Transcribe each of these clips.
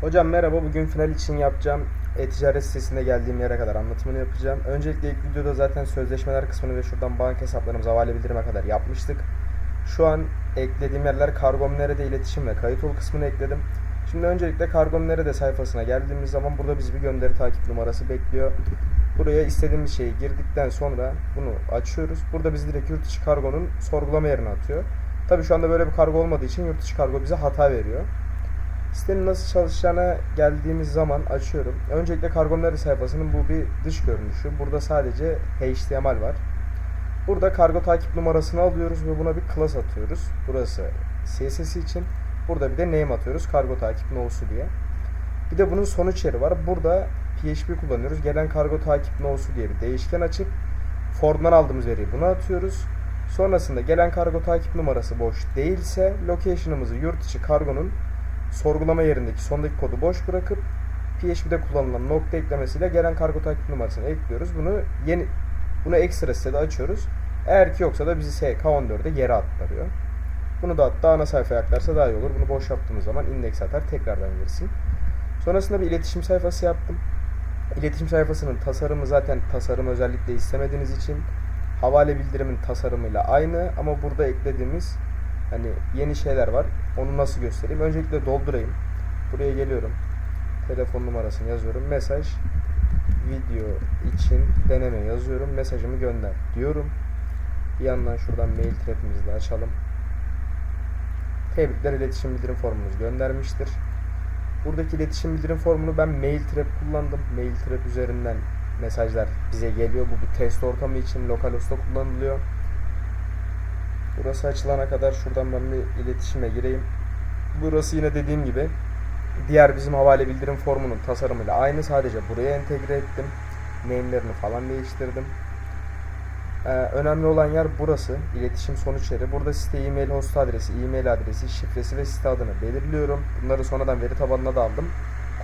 Hocam merhaba. Bugün final için yapacağım e-ticaret sitesinde geldiğim yere kadar anlatımını yapacağım. Öncelikle ilk videoda zaten sözleşmeler kısmını ve şuradan banka hesaplarımızı havale bildirime kadar yapmıştık. Şu an eklediğim yerler Kargom Nerede iletişim ve kayıt ol kısmını ekledim. Şimdi öncelikle Kargom Nerede sayfasına geldiğimiz zaman burada bizi bir gönderi takip numarası bekliyor. Buraya istediğimiz şeyi girdikten sonra bunu açıyoruz. Burada bizi direkt yurt dışı kargonun sorgulama yerine atıyor. Tabii şu anda böyle bir kargo olmadığı için yurt dışı kargo bize hata veriyor. Sitenin nasıl çalışacağına geldiğimiz zaman açıyorum. Öncelikle Kargomları sayfasının bu bir dış görünüşü. Burada sadece HTML var. Burada kargo takip numarasını alıyoruz ve buna bir class atıyoruz. Burası CSS için. Burada bir de name atıyoruz. Kargo takip no'su diye. Bir de bunun sonuç yeri var. Burada PHP kullanıyoruz. Gelen kargo takip no'su diye bir değişken açıp formdan aldığımız veriyi buna atıyoruz. Sonrasında gelen kargo takip numarası boş değilse location'ımızı yurt içi kargonun sorgulama yerindeki sondaki kodu boş bırakıp PHP'de kullanılan nokta eklemesiyle gelen kargo takip numarasını ekliyoruz. Bunu yeni bunu ekstra sitede açıyoruz. Eğer ki yoksa da bizi SK14'e geri aktarıyor. Bunu da hatta ana sayfaya aktarsa daha iyi olur. Bunu boş yaptığımız zaman indeks atar tekrardan girsin. Sonrasında bir iletişim sayfası yaptım. İletişim sayfasının tasarımı zaten tasarım özellikle istemediğiniz için havale bildirimin tasarımıyla aynı ama burada eklediğimiz hani yeni şeyler var. Onu nasıl göstereyim? Öncelikle doldurayım. Buraya geliyorum. Telefon numarasını yazıyorum. Mesaj video için deneme yazıyorum. Mesajımı gönder diyorum. Bir yandan şuradan mail thread'imizi de açalım. Tebrikler iletişim bildirim formunuz göndermiştir. Buradaki iletişim bildirim formunu ben mail trap kullandım. Mail trap üzerinden mesajlar bize geliyor. Bu bir test ortamı için localhost'ta kullanılıyor. Burası açılana kadar şuradan ben bir iletişime gireyim. Burası yine dediğim gibi diğer bizim havale bildirim formunun tasarımıyla aynı. Sadece buraya entegre ettim. Name'lerini falan değiştirdim. Ee, önemli olan yer burası. iletişim sonuç yeri. Burada site e-mail host adresi, e-mail adresi, şifresi ve site adını belirliyorum. Bunları sonradan veri tabanına da aldım.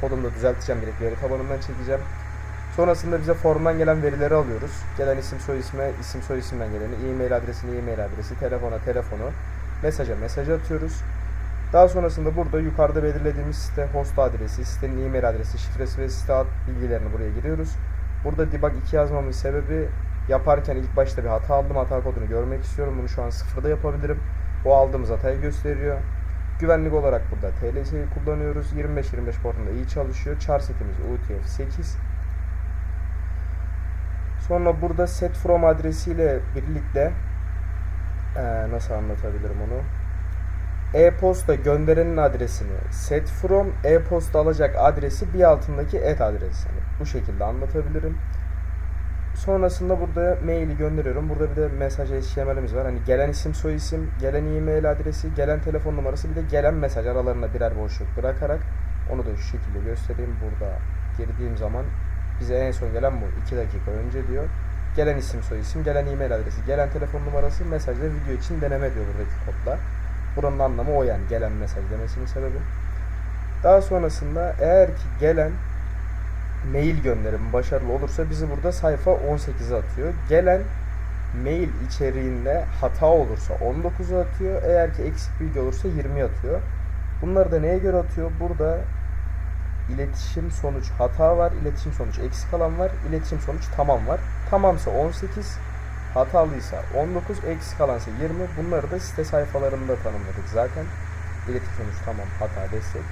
Kodumu da düzelteceğim direkt veri tabanından çekeceğim. Sonrasında bize formdan gelen verileri alıyoruz. Gelen isim soy isme, isim soy isimden geleni, e-mail adresini, e-mail adresi, telefona, telefonu, mesaja, mesaj atıyoruz. Daha sonrasında burada yukarıda belirlediğimiz site host adresi, sitenin e-mail adresi, şifresi ve site ad bilgilerini buraya giriyoruz. Burada debug 2 yazmamın sebebi yaparken ilk başta bir hata aldım. Hata kodunu görmek istiyorum. Bunu şu an sıfırda yapabilirim. O aldığımız hatayı gösteriyor. Güvenlik olarak burada TLS'yi kullanıyoruz. 25-25 portunda iyi çalışıyor. Char setimiz UTF-8. Sonra burada set from adresiyle birlikte eee, nasıl anlatabilirim onu? E-posta gönderenin adresini set from e-posta alacak adresi bir altındaki et adresi. Yani bu şekilde anlatabilirim. Sonrasında burada maili gönderiyorum. Burada bir de mesaj HTML'imiz var. Hani gelen isim, soy isim, gelen e-mail adresi, gelen telefon numarası bir de gelen mesaj aralarına birer boşluk bırakarak onu da şu şekilde göstereyim. Burada girdiğim zaman bize en son gelen bu. 2 dakika önce diyor. Gelen isim, soy isim, gelen e-mail adresi, gelen telefon numarası, mesaj video için deneme diyor buradaki kodla. Buranın anlamı o yani gelen mesaj demesinin sebebi. Daha sonrasında eğer ki gelen mail gönderimi başarılı olursa bizi burada sayfa 18'e atıyor. Gelen mail içeriğinde hata olursa 19'a atıyor. Eğer ki eksik bilgi olursa 20 atıyor. Bunları da neye göre atıyor? Burada iletişim sonuç hata var, iletişim sonuç eksik alan var, iletişim sonuç tamam var. Tamamsa 18, hatalıysa 19, eksik alansa 20. Bunları da site sayfalarında tanımladık zaten. İletişim sonuç tamam, hata destek.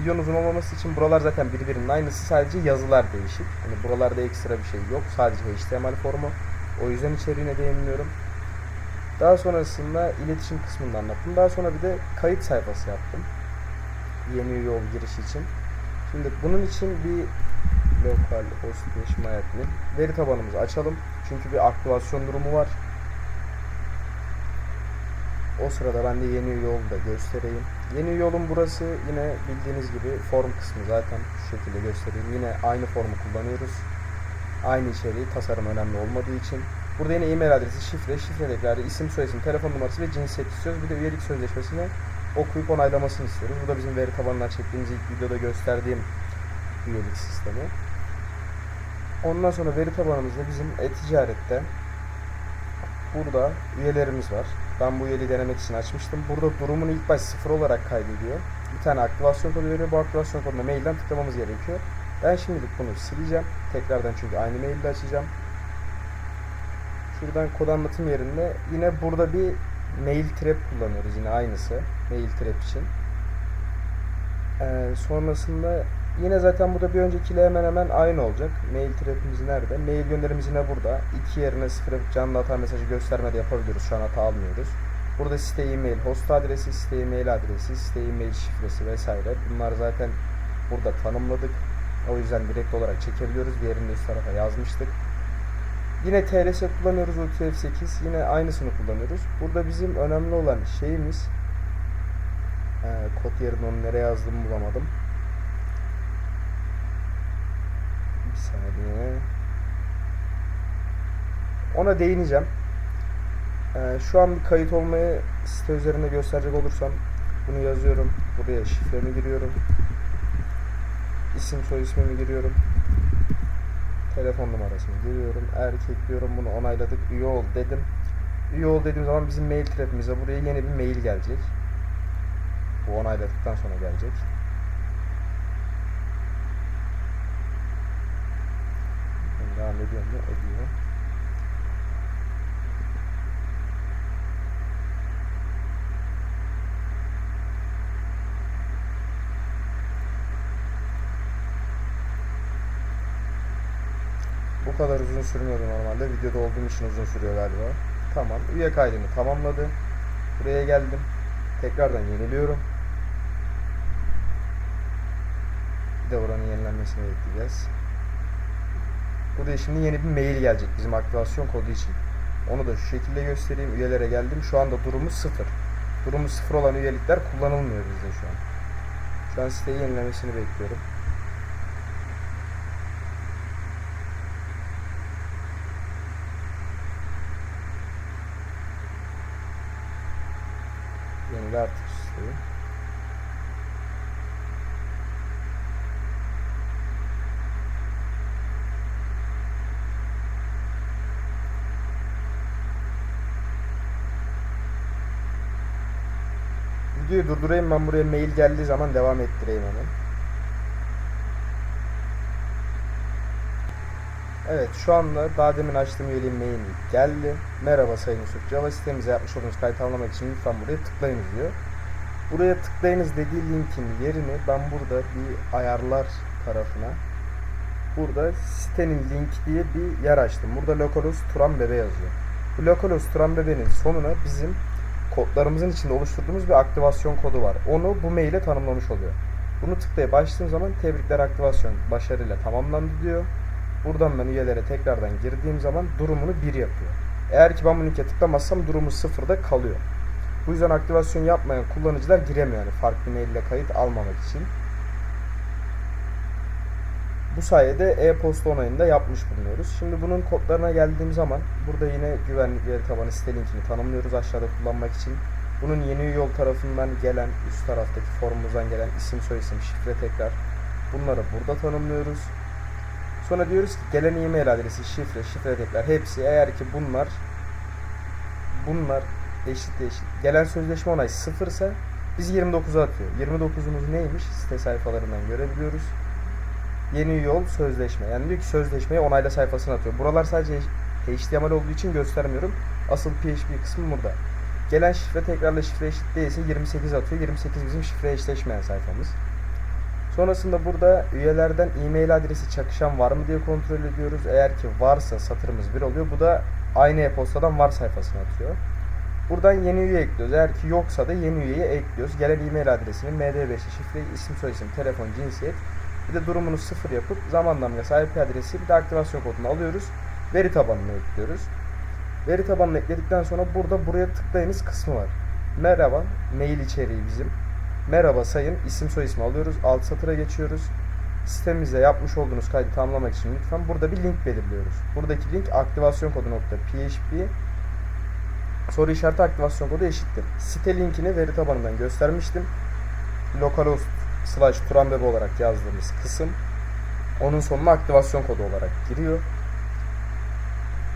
Videonun uzun olmaması için buralar zaten birbirinin aynısı sadece yazılar değişik. Hani buralarda ekstra bir şey yok. Sadece HTML formu. O yüzden içeriğine değinmiyorum. Daha sonrasında iletişim kısmını anlattım. Daha sonra bir de kayıt sayfası yaptım. Yeni üye ol giriş için. Şimdi bunun için bir lokal host admin veri tabanımızı açalım. Çünkü bir aktivasyon durumu var. O sırada ben de yeni yolu da göstereyim. Yeni yolun burası yine bildiğiniz gibi form kısmı zaten şu şekilde göstereyim. Yine aynı formu kullanıyoruz. Aynı içeriği tasarım önemli olmadığı için. Burada yine e-mail adresi, şifre, şifre tekrarı, isim, soyisim, telefon numarası ve cinsiyet istiyoruz. Bir de üyelik sözleşmesini okuyup onaylamasını istiyoruz. Bu da bizim veri tabanından çektiğimiz ilk videoda gösterdiğim üyelik sistemi. Ondan sonra veri tabanımızda bizim e-ticarette burada üyelerimiz var. Ben bu üyeliği denemek için açmıştım. Burada durumunu ilk baş sıfır olarak kaydediyor. bir tane aktivasyon kodu veriyor. Bu aktivasyon koduna mailden tıklamamız gerekiyor. Ben şimdilik bunu sileceğim. Tekrardan çünkü aynı mailde açacağım. Şuradan kod anlatım yerinde yine burada bir mail trap kullanıyoruz yine aynısı. Mail trap için. Ee, sonrasında yine zaten burada bir öncekiyle hemen hemen aynı olacak. Mail trap'imiz nerede? Mail gönderimiz yine burada. İki yerine sıfır yapıp canlı hata mesajı göstermede yapabiliyoruz. Şu an hata almıyoruz. Burada site e-mail host adresi, site e-mail adresi, site e-mail şifresi vesaire. Bunlar zaten burada tanımladık. O yüzden direkt olarak çekebiliyoruz. Diğerini üst tarafa yazmıştık. Yine TLS kullanıyoruz UTF-8. Yine aynısını kullanıyoruz. Burada bizim önemli olan şeyimiz ee, kod yerine onu nereye yazdığımı bulamadım. Bir saniye. Ona değineceğim. Ee, şu an bir kayıt olmayı site üzerinde gösterecek olursam bunu yazıyorum. Buraya şifremi giriyorum. İsim soy ismimi giriyorum. Telefon numarasını giriyorum. Erkek diyorum bunu onayladık. Üye ol dedim. Üye ol dediğim zaman bizim mail trap'imize buraya yeni bir mail gelecek. Bu onayladıktan sonra gelecek. Devam ediyor mu? Ediyor. Kadar uzun sürmüyordu normalde. Videoda olduğum için uzun sürüyor galiba. Tamam. Üye kaydını tamamladı. Buraya geldim. Tekrardan yeniliyorum. Bir de oranın yenilenmesini bekleyeceğiz. Buraya şimdi yeni bir mail gelecek bizim aktivasyon kodu için. Onu da şu şekilde göstereyim. Üyelere geldim. Şu anda durumu sıfır. Durumu sıfır olan üyelikler kullanılmıyor bizde şu an. Şu an siteyi yenilemesini bekliyorum. Yenile artık siteyi. Videoyu durdurayım ben buraya mail geldiği zaman devam ettireyim hemen. Evet şu anda daha demin açtığım üyeliğin maili geldi. Merhaba Sayın Yusuf. Java sitemize yapmış olduğunuz kayıt almak için lütfen buraya tıklayınız diyor. Buraya tıklayınız dediği linkin yerini ben burada bir ayarlar tarafına burada sitenin link diye bir yer açtım. Burada localhost Turan Bebe yazıyor. Bu localhost Turan Bebe'nin sonuna bizim kodlarımızın içinde oluşturduğumuz bir aktivasyon kodu var. Onu bu maile tanımlamış oluyor. Bunu tıklayıp açtığım zaman tebrikler aktivasyon başarıyla tamamlandı diyor. Buradan ben üyelere tekrardan girdiğim zaman durumunu 1 yapıyor. Eğer ki ben bu linke tıklamazsam durumu sıfırda kalıyor. Bu yüzden aktivasyon yapmayan kullanıcılar giremiyor yani farklı mail ile kayıt almamak için. Bu sayede e-posta onayını da yapmış bulunuyoruz. Şimdi bunun kodlarına geldiğim zaman burada yine güvenlik veri tabanı site linkini tanımlıyoruz aşağıda kullanmak için. Bunun yeni yol tarafından gelen üst taraftaki formumuzdan gelen isim soyisim şifre tekrar bunları burada tanımlıyoruz. Sonra diyoruz ki gelen e-mail adresi, şifre, şifre tekrar hepsi eğer ki bunlar bunlar eşit eşit. Gelen sözleşme onay sıfırsa biz 29'a atıyor. 29'umuz neymiş? Site sayfalarından görebiliyoruz. Yeni yol sözleşme. Yani diyor ki sözleşmeyi onayla sayfasına atıyor. Buralar sadece HTML olduğu için göstermiyorum. Asıl PHP kısmı burada. Gelen şifre tekrarla şifre eşit değilse 28 atıyor. 28 bizim şifre eşleşmeyen sayfamız. Sonrasında burada üyelerden e-mail adresi çakışan var mı diye kontrol ediyoruz. Eğer ki varsa satırımız 1 oluyor. Bu da aynı e-postadan var sayfasına atıyor. Buradan yeni üye ekliyoruz. Eğer ki yoksa da yeni üyeyi ekliyoruz. Gelen e-mail adresini, MD5'i, şifreyi, isim soyisim, telefon, cinsiyet. Bir de durumunu sıfır yapıp zaman damgası, IP adresi bir de aktivasyon kodunu alıyoruz. Veri tabanına ekliyoruz. Veri tabanına ekledikten sonra burada buraya tıklayınız kısmı var. Merhaba, mail içeriği bizim. Merhaba sayın, isim soy ismi alıyoruz. Alt satıra geçiyoruz. Sitemizde yapmış olduğunuz kaydı tamamlamak için lütfen burada bir link belirliyoruz. Buradaki link aktivasyon kodu nokta php soru işareti aktivasyon kodu eşittir. Site linkini veri tabanından göstermiştim. Localhost slash turanbebe olarak yazdığımız kısım onun sonuna aktivasyon kodu olarak giriyor.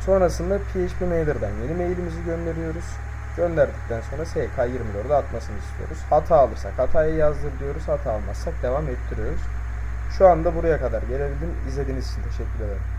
Sonrasında PHP Mailer'dan yeni mailimizi gönderiyoruz. Gönderdikten sonra SK24'e atmasını istiyoruz. Hata alırsak hatayı yazdır diyoruz. Hata almazsak devam ettiriyoruz. Şu anda buraya kadar gelebildim. İzlediğiniz için teşekkür ederim.